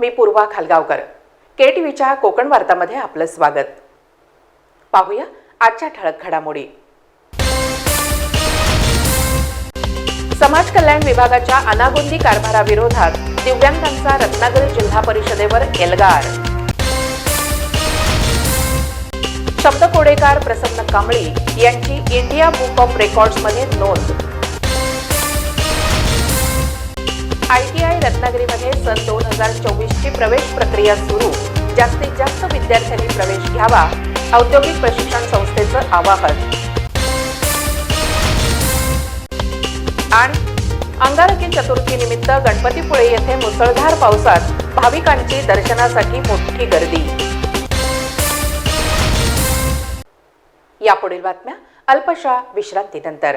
मी पूर्वा खालगावकर. के T व्हीच्या कोकण वार्तामध्ये आपलं स्वागत. पाहूया आजच्या ठळक घडामोडी. समाज कल्याण विभागाच्या अनागोंदी कारभाराविरोधात दिव्यांगांचा रत्नागिरी जिल्हा परिषदेवर एल्गार. शब्दकोडेकार प्रसन्न कांबळी यांची इंडिया बुक ऑफ रेकॉर्ड्समध्ये नोंद. आयटीआय रत्नागिरीमध्ये सन दोन हजार चोवीसची प्रवेश प्रक्रिया सुरू. जास्तीत जास्त विद्यार्थ्यांनी प्रवेश घ्यावा औद्योगिक प्रशिक्षण संस्थेचं आवाहन. आणि अंगारकी चतुर्थी निमित्त गणपतीपुळे येथे मुसळधार पावसात भाविकांची दर्शनासाठी मोठी गर्दी. यापुढील बातम्या अल्पशा विश्रांतीनंतर.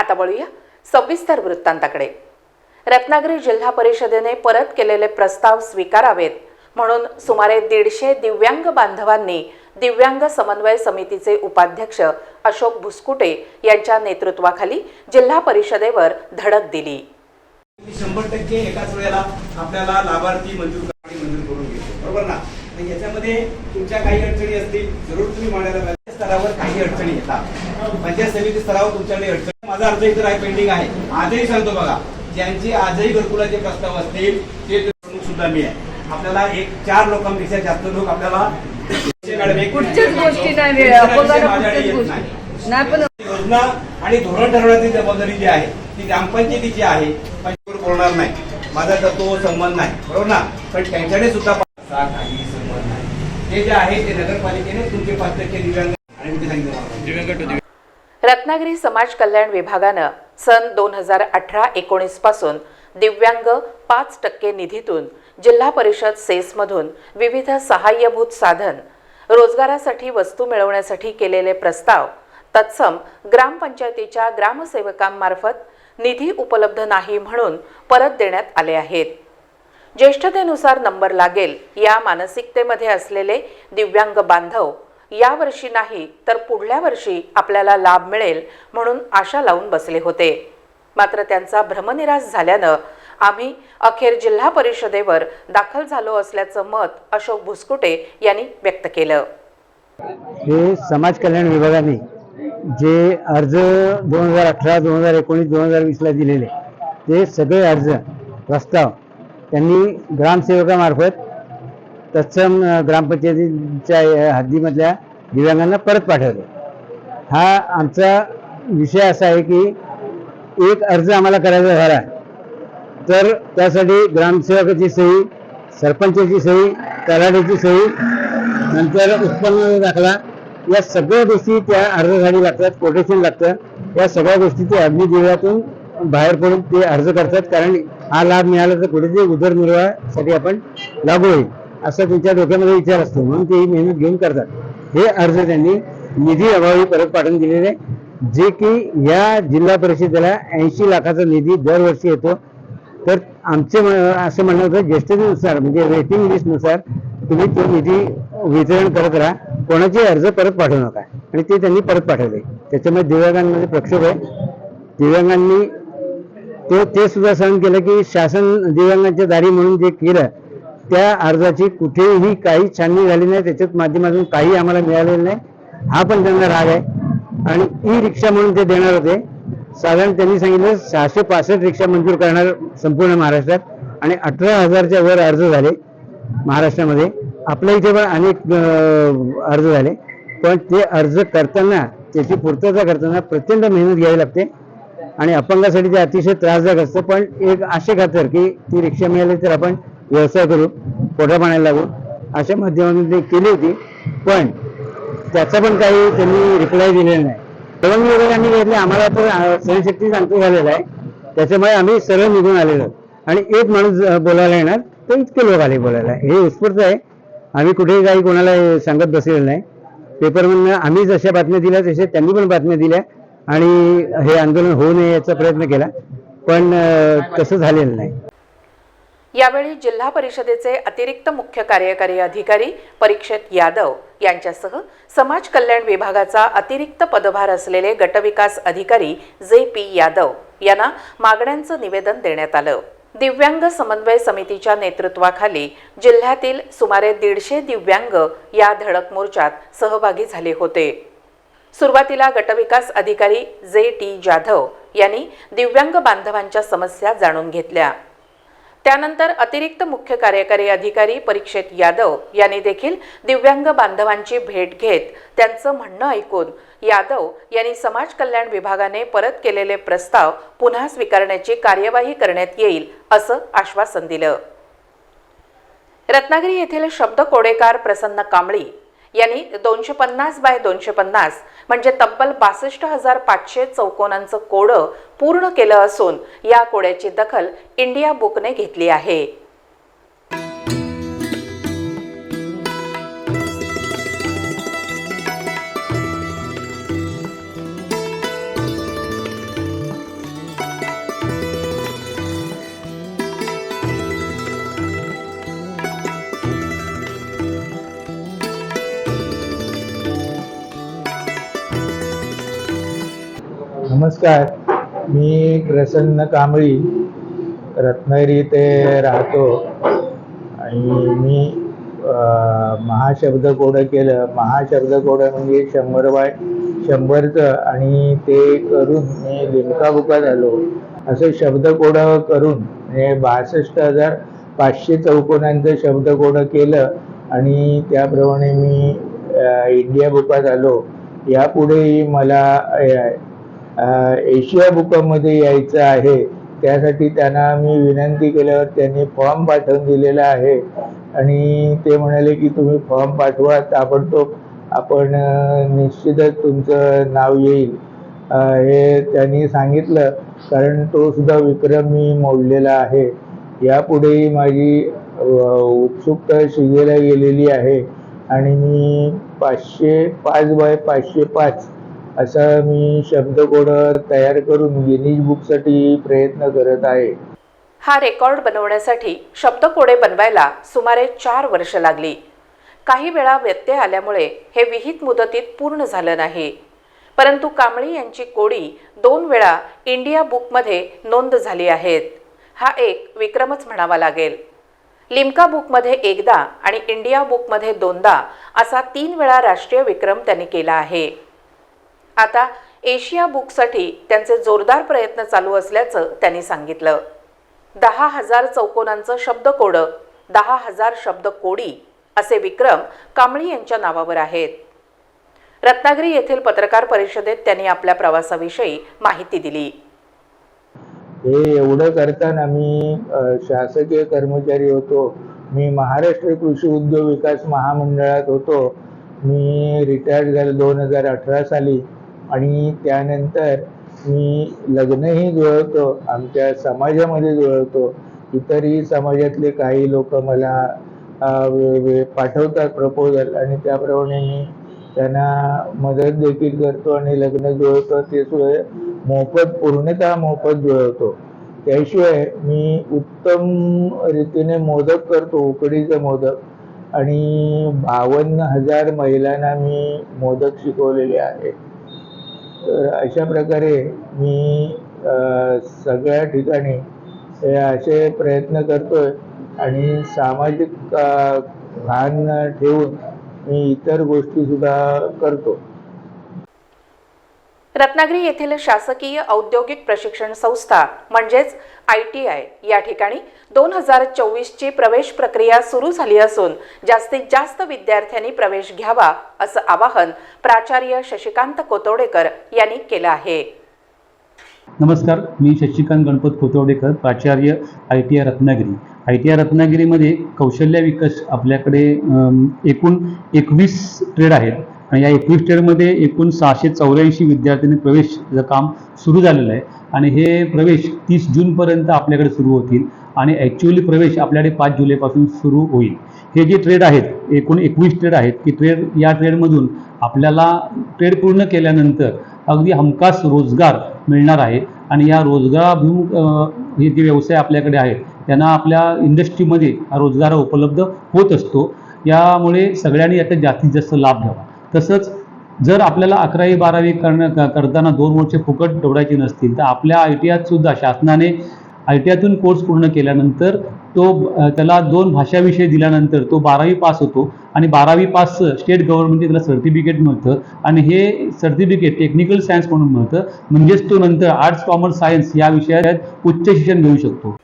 आता वळूया. सविस्तर वृत्तांताकडे. रत्नागिरी जिल्हा परिषदेने परत केलेले प्रस्ताव स्वीकारावेत. म्हणून सुमारे दीडशे दिव्यांग बांधवांनी दिव्यांग समन्वय समितीचे उपाध्यक्ष अशोक भुसकुटे यांच्या नेतृत्वाखाली जिल्हा परिषदेवर धडक दिली. शंभर टक्के एकाच वेळेला आपल्याला लाभार्थी मंजूर मंजूर करून घेतो. बरोबर ना? याच्यामध्ये तुमच्या काही अडचणी असतील जरूर तुम्ही मांडायला स्तरावर काही अडचणी येतात. पंचायत समिती स्तरावर तुमच्याकडे अडचणी माझा अर्ज इतर आहे पेंडिंग आहे. आजही सांगतो बघा ज्यांचे आजही घरकुलाचे प्रस्ताव असतील ते प्रमुख सुद्धा मी आहे. आपल्याला एक चार लोकांपेक्षा जास्त लोक आपल्याला कुठच्याच गोष्टी नाही योजना आणि धोरण ठरवण्याची जबाबदारी जी आहे ती ग्रामपंचायतीची आहे बोलणार नाही. माझा तर तो संबंध नाही. बरोबर ना? पण त्यांच्याकडे सुद्धा काही संबंध नाही. ते जे आहे ते नगरपालिकेने तुमचे पाच टक्के दिव्यांग आणि मी सांगितलं. रत्नागिरी समाज कल्याण विभागानं सन दोन हजार अठरा एकोणीसपासून दिव्यांग पाच टक्के निधीतून जिल्हा परिषद सेसमधून विविध सहाय्यभूत साधन रोजगारासाठी वस्तू मिळवण्यासाठी केलेले प्रस्ताव तत्सम ग्रामपंचायतीच्या ग्रामसेवकांमार्फत निधी उपलब्ध नाही म्हणून परत देण्यात आले आहेत. ज्येष्ठतेनुसार नंबर लागेल या मानसिकतेमध्ये असलेले दिव्यांग बांधव यावर्षी नाही तर पुढल्या वर्षी आपल्याला लाभ मिळेल म्हणून आशा लावून बसले होते. मात्र त्यांचा भ्रमनिराश झाल्यानं आम्ही अखेर जिल्हा परिषदेवर दाखल झालो असल्याचं मत अशोक भुसकुटे यांनी व्यक्त केलं. हे समाज कल्याण विभागाने जे अर्ज दोन हजार अठरा दोन हजार एकोणीस दोन हजार वीसला दिलेले ते सगळे अर्ज प्रस्ताव त्यांनी ग्रामसेवकामार्फत तत्सम ग्रामपंचायतीच्या हद्दीमधल्या दिव्यांगांना परत पाठवले. हा आमचा विषय असा आहे की एक अर्ज आम्हाला करायचा झाला तर त्यासाठी ग्रामसेवकाची सही सरपंचाची सही तलाठीची सही नंतर उत्पन्न दाखला या सगळ्या गोष्टी त्या अर्जासाठी लागतात कोटेशन लागतं. या सगळ्या गोष्टी ते अग्नी दिव्यातून बाहेर पडून ते अर्ज करतात कारण हा लाभ मिळाला तर कुठेतरी उदरनिर्वाहासाठी आपण लागू होईल. असा त्यांच्या डोक्यामध्ये विचार असतो. म्हणून ते ही मेहनत घेऊन करतात. हे अर्ज त्यांनी निधी अभावी परत पाठवून दिलेले आहे. जे की या जिल्हा परिषदेला ऐंशी लाखाचा निधी दरवर्षी येतो. तर आमचे असं म्हणणं होतं ज्येष्ठतेनुसार म्हणजे रेटिंग लिस्टनुसार तुम्ही तो निधी वितरण करत राहा. कोणाचे अर्ज परत पाठवू नका. आणि ते त्यांनी परत पाठवले. त्याच्यामुळे दिव्यांगांमध्ये प्रक्षोभ आहे. दिव्यांगांनी ते ते सुद्धा सहन केलं की शासन दिव्यांगांच्या दारी म्हणून जे केलं त्या अर्जाची कुठेही काही छाननी झाली नाही त्याच्यात माध्यमातून काही आम्हाला मिळालेलं नाही. हा पण त्यांना राग आहे. आणि ई रिक्षा म्हणून ते देणार होते. साधारण त्यांनी सांगितलं सहाशे पासष्ट रिक्षा मंजूर करणार संपूर्ण महाराष्ट्रात. आणि अठरा हजारच्या वर अर्ज झाले महाराष्ट्रामध्ये. आपल्या इथे पण अनेक अर्ज झाले. पण ते अर्ज करताना त्याची पूर्तता करताना प्रचंड मेहनत घ्यावी लागते. आणि अपंगासाठी ते अतिशय त्रासदायक असतं. पण एक आशे खातर की ती रिक्षा मिळाली तर आपण व्यवसाय करू पोटा पाण्याला लागू अशा माध्यमातून ते केली होती. पण त्याचा पण काही त्यांनी रिप्लाय दिलेला नाही. तरुण विभागांनी घेतले आम्हाला तर सहनशक्ती सांगतो झालेला आहे. त्याच्यामुळे आम्ही सरळ निघून आलेलो. आणि एक माणूस बोलायला येणार तर इतके लोक आले बोलायला. हे उत्स्फूर्त आहे. आम्ही कुठेही काही कोणाला सांगत बसलेलं नाही. पेपरमधनं आम्ही जशा बातम्या दिल्या तशा त्यांनी पण बातम्या दिल्या. आणि हे आंदोलन होऊ नये याचा प्रयत्न केला. पण तसं झालेलं नाही. यावेळी जिल्हा परिषदेचे अतिरिक्त मुख्य कार्यकारी अधिकारी परीक्षित यादव यांच्यासह समाज कल्याण विभागाचा अतिरिक्त पदभार असलेले गटविकास अधिकारी जे पी यादव यांना मागण्यांचं निवेदन देण्यात आलं. दिव्यांग समन्वय समितीच्या नेतृत्वाखाली जिल्ह्यातील सुमारे दीडशे दिव्यांग या धडक मोर्चात सहभागी झाले होते. सुरुवातीला गटविकास अधिकारी जे टी जाधव यांनी दिव्यांग बांधवांच्या समस्या जाणून घेतल्या. त्यानंतर अतिरिक्त मुख्य कार्यकारी अधिकारी परीक्षित यादव यांनी देखील दिव्यांग बांधवांची भेट घेत त्यांचं म्हणणं ऐकून यादव यांनी समाज कल्याण विभागाने परत केलेले प्रस्ताव पुन्हा स्वीकारण्याची कार्यवाही करण्यात येईल असं आश्वासन दिलं. रत्नागिरी येथील शब्द कोडेकार प्रसन्न कांबळी यांनी दोनशे पन्नास बाय दोनशे पन्नास म्हणजे तब्बल बासष्ट हजार पाचशे चौकोनांचं कोडं पूर्ण केलं असून या कोड्याची दखल इंडिया बुकने घेतली आहे. नमस्कार. मी प्रसन्न कांबळी रत्नागिरी ते राहतो. आणि मी महाशब्द कोडं केलं. महाशब्दकोडं म्हणजे शंभर बाय शंभरचं आणि ते करून मी लिमका बुका झालो असं शब्दकोडं करून म्हणजे बासष्ट हजार पाचशे चौकोनांचं शब्दकोडं केलं आणि त्याप्रमाणे मी इंडिया बुका झालो यापुढेही मला एशिया बुकामध्ये यायचं आहे. त्यासाठी त्यांना मी विनंती केल्यावर त्यांनी फॉर्म पाठवून दिलेला आहे. आणि ते म्हणाले की तुम्ही फॉर्म पाठवा ताबडतोब आपण निश्चितच तुमचं नाव येईल. हे त्यांनी सांगितलं कारण तो सुद्धा विक्रम मी मोडलेला आहे. यापुढेही माझी उत्सुकता शिजेला गेलेली आहे. आणि मी पाचशे पाच बाय पाचशे पाच असा मी शब्दकोड तयार करून गिनीज बुकसाठी प्रयत्न करत आहे. हा रेकॉर्ड बनवण्यासाठी शब्दकोडे बनवायला सुमारे चार वर्ष लागली. काही वेळा व्यत्यय आल्यामुळे हे विहित मुदतीत पूर्ण झालं नाही. परंतु कांबळी यांची कोडी दोन वेळा इंडिया बुकमध्ये नोंद झाली आहेत. हा एक विक्रमच म्हणावा लागेल. लिमका बुकमध्ये एकदा आणि इंडिया बुकमध्ये दोनदा असा तीन वेळा राष्ट्रीय विक्रम त्यांनी केला आहे. आता एशिया बुकसाठी त्यांचे जोरदार प्रयत्न चालू असल्याचं त्यांनी सांगितलं. दहा हजार चौकोनांचं शब्दकोडं दहा हजार शब्द कोडी असे विक्रम कांबळी यांच्या नावावर आहेत. रत्नागिरी येथील पत्रकार परिषदेत त्यांनी आपल्या प्रवासाविषयी माहिती दिली. हे एवढं करताना मी शासकीय कर्मचारी होतो. मी महाराष्ट्र कृषी उद्योग विकास महामंडळात होतो. मी रिटायर्ड झालो दोन हजार अठरा साली. आणि त्यानंतर मी लग्नही जुळवतो आमच्या समाजामध्ये जुळवतो. इतरही समाजातले काही लोक मला पाठवतात प्रपोजल आणि त्याप्रमाणे मी त्यांना मदत देखील करतो आणि लग्न जुळवतो. ते सुद्धा मोफत पूर्णतः मोफत जुळवतो. त्याशिवाय मी उत्तम रीतीने मोदक करतो उकडीचे मोदक. आणि बावन्न हजार महिलांना मी मोदक शिकवलेले आहे. तर अशा प्रकारे मी सगळ्या ठिकाणी असे प्रयत्न करतोय आणि सामाजिक भान ठेवून मी इतर गोष्टी सुद्धा करतो. रत्नागिरी येथील शासकीय औद्योगिक प्रशिक्षण संस्था म्हणजेच आय टी आय या ठिकाणी दोन हजार चोवीसची प्रवेश प्रक्रिया सुरू झाली असून जास्तीत जास्त विद्यार्थ्यांनी प्रवेश घ्यावा असं आवाहन प्राचार्य शशिकांत कोतोडेकर यांनी केलं आहे. नमस्कार मी शशिकांत गणपत कोतवडेकर प्राचार्य I T I Ratnagiri. I T I रत्नागिरीमध्ये कौशल्य विकास आपल्याकडे एकूण एकवीस ट्रेड आहेत आणि या एकवीस ट्रेडमध्ये एकूण सहाशे चौऱ्याऐंशी विद्यार्थ्यांनी प्रवेशचं काम सुरू झालेलं आहे. आणि हे प्रवेश तीस जूनपर्यंत आपल्याकडे सुरू होतील. आणि ॲक्च्युअली प्रवेश आपल्याकडे पाच जुलैपासून सुरू होईल. हे जे ट्रेड आहेत एकूण एकवीस ट्रेड आहेत की ट्रेड या ट्रेडमधून आपल्याला ट्रेड पूर्ण केल्यानंतर अगदी हमखास रोजगार मिळणार आहे. आणि या रोजगाराभिमुख हे जे व्यवसाय आपल्याकडे आहेत त्यांना आपल्या इंडस्ट्रीमध्ये हा रोजगार उपलब्ध होत असतो. यामुळे सगळ्यांनी याचा जास्तीत जास्त लाभ घ्यावा. तसंच जर आपल्याला अकरावी बारावी करणं करताना दोन वर्षे फुकट दौडायची नसतील तर आपल्या आय टी आयत सुद्धा शासनाने आय टी आयतून कोर्स पूर्ण केल्यानंतर तो त्याला दोन भाषा विषय दिल्यानंतर तो बारावी पास होतो आणि बारावी पास स्टेट गव्हर्नमेंटने त्याला सर्टिफिकेट मिळतं. आणि हे सर्टिफिकेट टेक्निकल सायन्स म्हणून मिळतं. म्हणजेच तो नंतर आर्ट्स कॉमर्स सायन्स या विषयात उच्च शिक्षण घेऊ शकतो.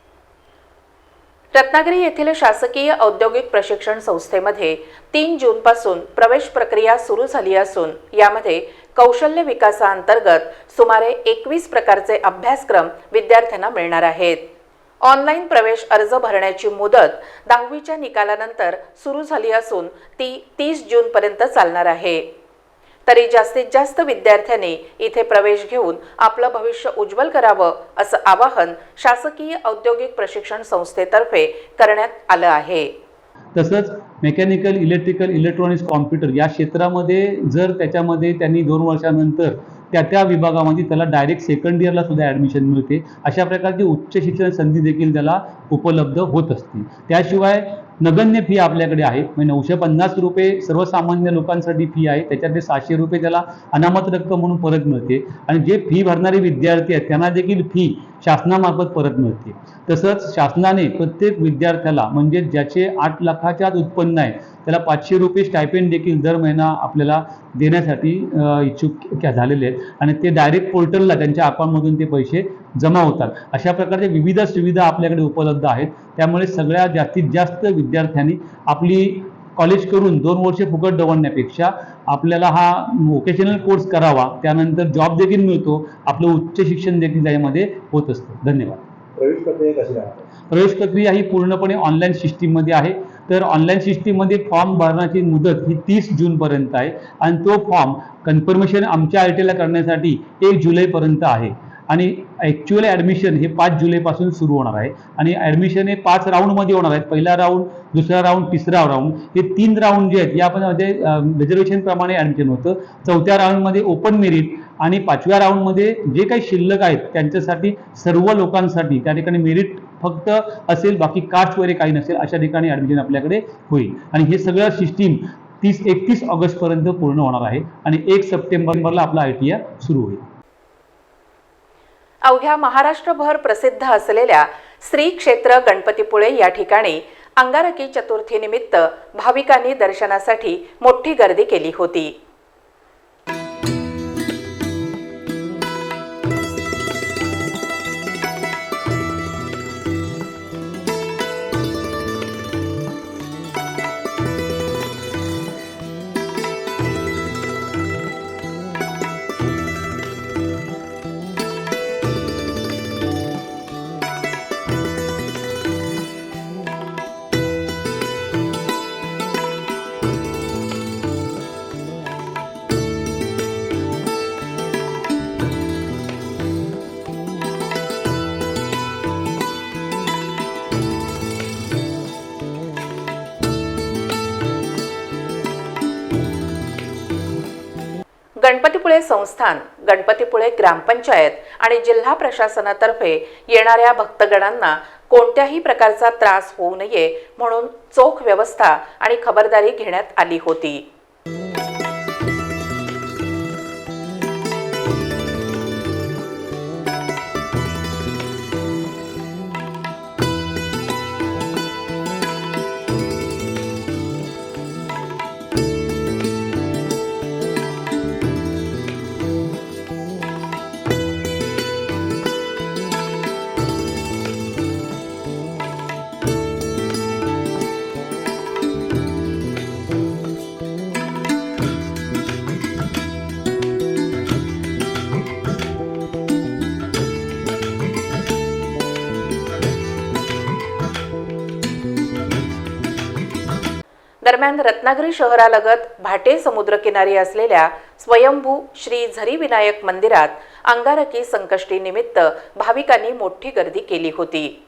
रत्नागिरी येथील शासकीय औद्योगिक प्रशिक्षण संस्थेमध्ये तीन जूनपासून प्रवेश प्रक्रिया सुरू झाली असून यामध्ये कौशल्य विकासाअंतर्गत सुमारे एकवीस प्रकारचे अभ्यासक्रम विद्यार्थ्यांना मिळणार आहेत. ऑनलाईन प्रवेश अर्ज भरण्याची मुदत दहावीच्या निकालानंतर सुरू झाली असून ती तीस जूनपर्यंत चालणार आहे. तरी जास्तीत जास्त विद्यार्थ्यांनी इथे प्रवेश घेऊन आपलं भविष्य उज्ज्वल करावं असं आवाहन शासकीय औद्योगिक प्रशिक्षण संस्थेतर्फे करण्यात आलं आहे. तसंच मेकॅनिकल इलेक्ट्रिकल इलेक्ट्रॉनिक्स कॉम्प्युटर या क्षेत्रामध्ये जर त्याच्यामध्ये त्यांनी दोन वर्षानंतर त्या त्या विभागामध्ये त्याला डायरेक्ट सेकंड इयरला सुद्धा ॲडमिशन मिळते. अशा प्रकारची उच्च शिक्षण संधी देखील त्याला उपलब्ध होत असते. त्याशिवाय नगण्य फी आपल्याकडे आहे. म्हणजे नऊशे पन्नास रुपये सर्वसामान्य लोकांसाठी फी आहे. त्याच्यातले सहाशे रुपये त्याला अनामत रक्कम म्हणून परत मिळते. आणि जे फी भरणारे विद्यार्थी आहेत त्यांना देखील फी शासनामार्फत परत मिळते. तसंच शासनाने प्रत्येक विद्यार्थ्याला म्हणजे ज्याचे आठ लाखाच्या आत उत्पन्न आहे त्याला पाचशे रुपये स्टायपेंड देखील दर महिना आपल्याला देण्यासाठी इच्छुक झालेले आहेत. आणि ते डायरेक्ट पोर्टलला त्यांच्या अकाउंटमधून ते पैसे जमा होतात. अशा प्रकारच्या विविध सुविधा आपल्याकडे उपलब्ध आहेत. त्यामुळे सगळ्या जास्तीत जास्त विद्यार्थ्यांनी आपली कॉलेज करून दोन वर्षे फुकट दवडण्यापेक्षा आपल्याला हा वोकेशनल कोर्स करावा. त्यानंतर जॉब देखील मिळतो. आपलं उच्च शिक्षण देखील त्यामध्ये होत असतं. धन्यवाद. प्रवेश प्रक्रिया कशी राहते? प्रवेश प्रक्रिया ही पूर्णपणे ऑनलाईन सिस्टीममध्ये आहे. तर ऑनलाईन सिस्टीममध्ये फॉर्म भरण्याची मुदत ही तीस जूनपर्यंत आहे. आणि तो फॉर्म कन्फर्मेशन आमच्या आय टीला करण्यासाठी एक जुलैपर्यंत आहे. आणि ॲक्च्युअल ॲडमिशन हे पाच जुलैपासून सुरू होणार आहे. आणि ॲडमिशन हे पाच राऊंडमध्ये होणार आहेत. पहिला राऊंड दुसरा राऊंड तिसरा राऊंड हे तीन राऊंड जे आहेत यामध्ये रिझर्वेशनप्रमाणे ॲडमिशन होतं. चौथ्या राऊंडमध्ये ओपन मेरिट आणि पाचव्या राऊंडमध्ये जे काही शिल्लक आहेत त्यांच्यासाठी सर्व लोकांसाठी त्या ठिकाणी मेरिट फक्त असेल बाकी कास्ट वगैरे काही नसेल अशा ठिकाणी ॲडमिशन आपल्याकडे होईल. आणि हे सगळं सिस्टीम तीस एकतीस ऑगस्टपर्यंत पूर्ण होणार आहे. आणि एक सप्टेंबरला आपला आय टी आय सुरू होईल. अवघ्या महाराष्ट्रभर प्रसिद्ध असलेल्या श्री क्षेत्र गणपतीपुळे या ठिकाणी अंगारकी चतुर्थीनिमित्त भाविकांनी दर्शनासाठी मोठी गर्दी केली होती. गणपतीपुळे संस्थान गणपतीपुळे ग्रामपंचायत आणि जिल्हा प्रशासनातर्फे येणाऱ्या भक्तगणांना कोणत्याही प्रकारचा त्रास होऊ नये म्हणून चोख व्यवस्था आणि खबरदारी घेण्यात आली होती. दरम्यान रत्नागिरी शहरालगत भाटे समुद्रकिनारी असलेल्या स्वयंभू श्री झरी विनायक मंदिरात अंगारकी संकष्टी निमित्त भाविकांनी मोठी गर्दी केली होती.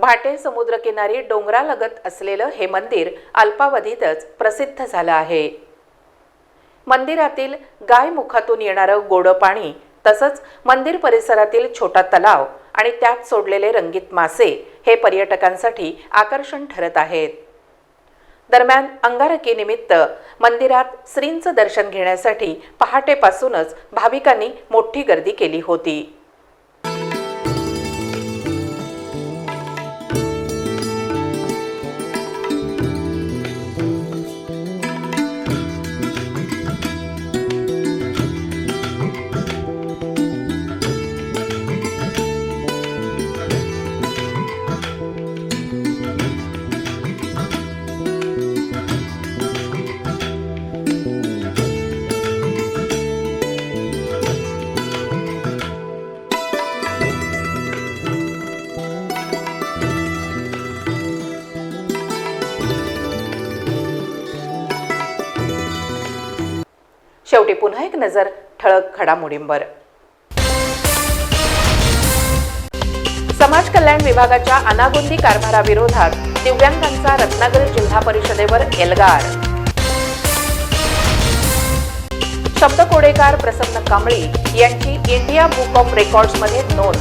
भाटे समुद्रकिनारी डोंगरालगत असलेलं हे मंदिर अल्पावधीतच प्रसिद्ध झालं आहे. मंदिरातील गायमुखातून येणारं गोडं पाणी तसंच मंदिर परिसरातील छोटा तलाव आणि त्यात सोडलेले रंगीत मासे हे पर्यटकांसाठी आकर्षण ठरत आहेत. दरम्यान अंगारकीनिमित्त मंदिरात श्रींचं दर्शन घेण्यासाठी पहाटेपासूनच भाविकांनी मोठी गर्दी केली होती. पुन्हा एक नजर ठळक घडामोडींवर. समाज कल्याण विभागाच्या अनागोंदी कारभाराविरोधात दिव्यांगांचा रत्नागिरी जिल्हा परिषदेवर एल्गार. शब्दकोडेकार प्रसन्न कांबळी यांची इंडिया बुक ऑफ रेकॉर्ड्समध्ये नोंद.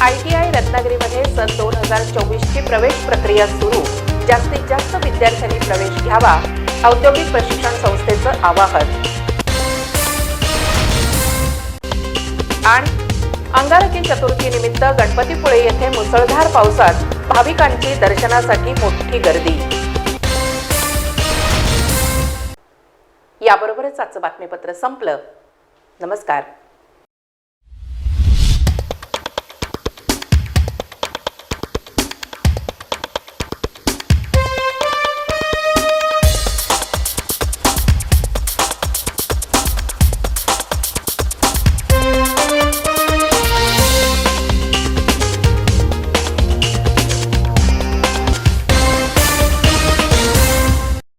आयटीआय रत्नागिरीमध्ये सन दोन हजार चोवीसची प्रवेश प्रक्रिया सुरू. जास्तीत जास्त विद्यार्थ्यांनी प्रवेश घ्यावा औद्योगिक प्रशिक्षण संस्थेचं आवाहन. आणि अंगारकी चतुर्थी निमित्त गणपतीपुळे येथे मुसळधार पावसात भाविकांची दर्शनासाठी मोठी गर्दी. याबरोबरच आजचं बातमीपत्र संपलं. नमस्कार.